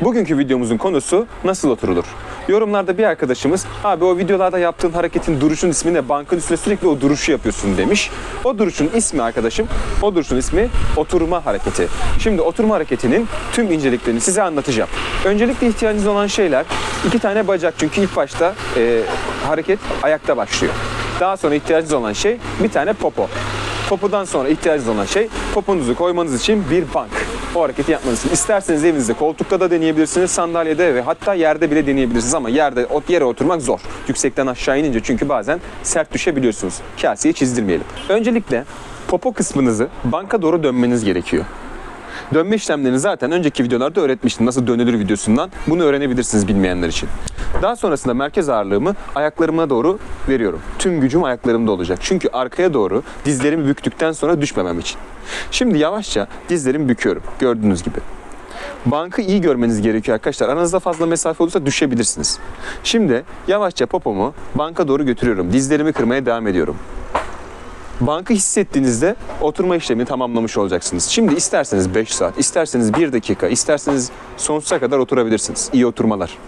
Bugünkü videomuzun konusu nasıl oturulur? Yorumlarda bir arkadaşımız abi o videolarda yaptığın hareketin duruşun ismi ne? Bankın üstüne sürekli o duruşu yapıyorsun demiş. O duruşun ismi arkadaşım, o duruşun ismi oturma hareketi. Şimdi oturma hareketinin tüm inceliklerini size anlatacağım. Öncelikle ihtiyacınız olan şeyler iki tane bacak çünkü ilk başta e, hareket ayakta başlıyor. Daha sonra ihtiyacınız olan şey bir tane popo. Popodan sonra ihtiyacınız olan şey poponuzu koymanız için bir bank. O hareketi yapmanız için. İsterseniz evinizde koltukta da deneyebilirsiniz, sandalyede ve hatta yerde bile deneyebilirsiniz ama yerde yere oturmak zor. Yüksekten aşağı inince çünkü bazen sert düşebiliyorsunuz. Kaseyi çizdirmeyelim. Öncelikle popo kısmınızı banka doğru dönmeniz gerekiyor. Dönme işlemlerini zaten önceki videolarda öğretmiştim. Nasıl dönülür videosundan. Bunu öğrenebilirsiniz bilmeyenler için. Daha sonrasında merkez ağırlığımı ayaklarıma doğru veriyorum. Tüm gücüm ayaklarımda olacak. Çünkü arkaya doğru dizlerimi büktükten sonra düşmemem için. Şimdi yavaşça dizlerimi büküyorum. Gördüğünüz gibi. Bankı iyi görmeniz gerekiyor arkadaşlar. Aranızda fazla mesafe olursa düşebilirsiniz. Şimdi yavaşça popomu banka doğru götürüyorum. Dizlerimi kırmaya devam ediyorum. Bankı hissettiğinizde oturma işlemini tamamlamış olacaksınız. Şimdi isterseniz 5 saat, isterseniz 1 dakika, isterseniz sonsuza kadar oturabilirsiniz. İyi oturmalar.